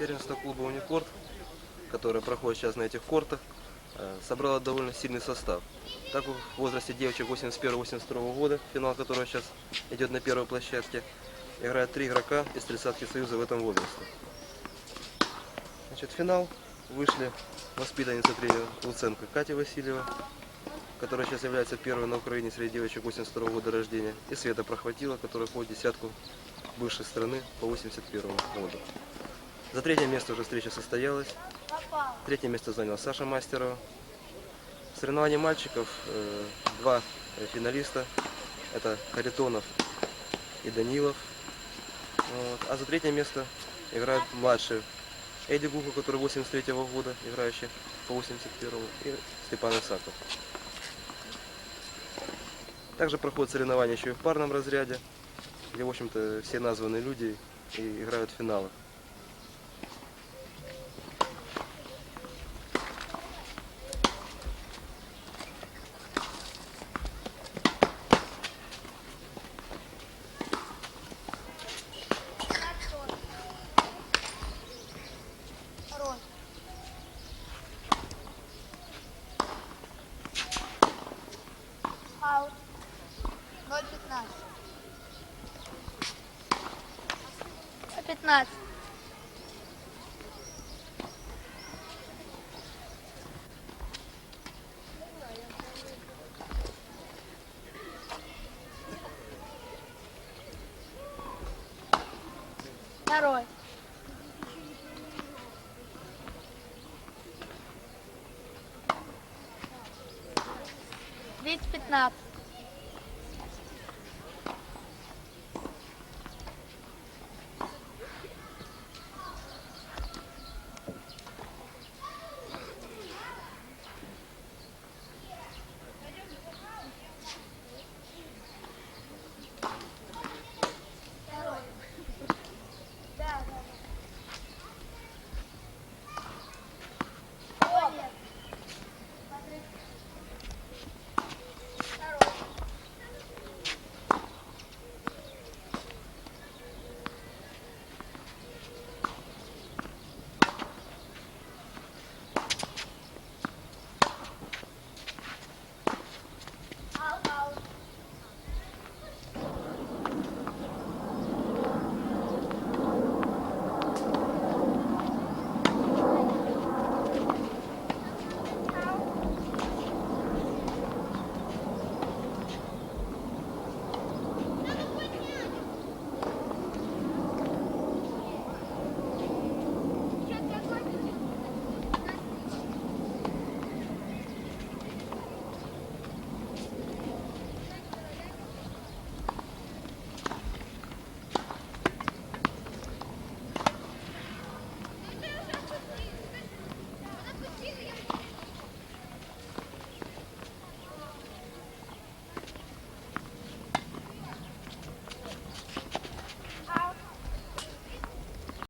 Первенство клуба «Уникорд», которое проходит сейчас на этих кортах, э, собрало довольно сильный состав. Так в возрасте девочек 81-82 года, финал которого сейчас идет на первой площадке, играют три игрока из тридцатки Союза в этом возрасте. Значит, в финал вышли воспитанница тренера Луценко Катя Васильева, которая сейчас является первой на Украине среди девочек 82 года рождения, и Света Прохватила, которая входит в десятку бывшей страны по 81 году. За третье место уже встреча состоялась. Третье место занял Саша Мастерова. В соревновании мальчиков э, два э, финалиста. Это Харитонов и Данилов. Вот. А за третье место играют младшие. Эдди Гуха, который 83 года, играющий по 81 и Степан Исаков. Также проходят соревнования еще и в парном разряде, где, в общем-то, все названные люди и играют в финалах. 0,15. 15. Второй. Тридцать пятнадцать.